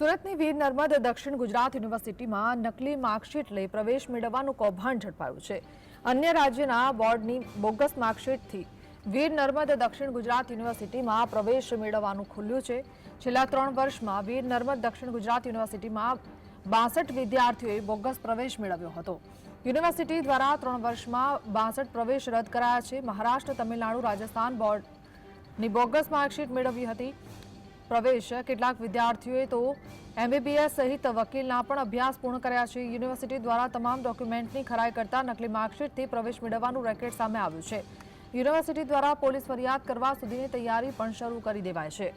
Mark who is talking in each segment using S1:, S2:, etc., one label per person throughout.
S1: સુરતની વીર નર્મદ દક્ષિણ ગુજરાત યુનિવર્સિટીમાં નકલી માર્કશીટ લઈ પ્રવેશ મેળવવાનું કૌભાંડ ઝડપાયું છે. અન્ય રાજ્યના બોર્ડની બોગસ માર્કશીટથી વીર નર્મદ દક્ષિણ ગુજરાત યુનિવર્સિટીમાં પ્રવેશ મેળવવાનું ખુલ્યું છે. છેલ્લા ત્રણ વર્ષમાં વીર નર્મદ દક્ષિણ ગુજરાત યુનિવર્સિટીમાં બાસઠ વિદ્યાર્થીઓએ બોગસ પ્રવેશ મેળવ્યો હતો. યુનિવર્સિટી દ્વારા ત્રણ વર્ષમાં બાસઠ પ્રવેશ રદ કરાયા છે. મહારાષ્ટ્ર, તમિલનાડુ, રાજસ્થાન બોર્ડની બોગસ માર્કશીટ મેળવી હતી. પ્રવેશ કેટલાક વિદ્યાર્થીઓએ તો એમબીબીએસ સહિત વકીલના પણ અભ્યાસ પૂર્ણ કર્યા છે. યુનિવર્સિટી દ્વારા તમામ ડોક્યુમેન્ટની ખરાઈ કરતા નકલી માર્કશીટથી પ્રવેશ મેળવવાનું રેકેટ સામે આવ્યું છે. યુનિવર્સિટી દ્વારા પોલીસ ફરિયાદ કરવા સુધીની તૈયારી પણ શરૂ કરી દેવાય છે.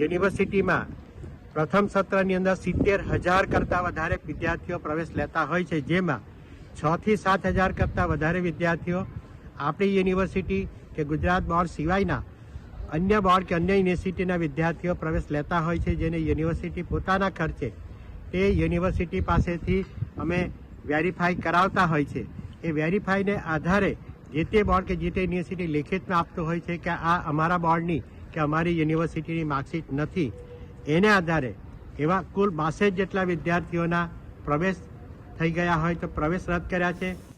S2: યુનિવર્સિટીમાં પ્રથમ સત્રની અંદર સિત્તેર હજાર કરતાં વધારે વિદ્યાર્થીઓ પ્રવેશ લેતા હોય છે, જેમાં છ થી સાત હજાર કરતાં વધારે વિદ્યાર્થીઓ આપણી યુનિવર્સિટી કે ગુજરાત બોર્ડ સિવાયના અન્ય બોર્ડ કે અન્ય યુનિવર્સિટીના વિદ્યાર્થીઓ પ્રવેશ લેતા હોય છે, જેને યુનિવર્સિટી પોતાના ખર્ચે તે યુનિવર્સિટી પાસેથી અમે વેરીફાઈ કરાવતા હોય છે. એ વેરીફાઈને આધારે જે તે બોર્ડ કે જે તે યુનિવર્સિટી લેખિતમાં આપતું હોય છે કે આ અમારા બોર્ડની કે અમારી યુનિવર્સિટીની માર્કશીટ નથી. એને આધારે એવા કુલ બાસઠ જેટલા વિદ્યાર્થીઓના પ્રવેશ થઈ ગયા હોય તો પ્રવેશ રદ કર્યા છે.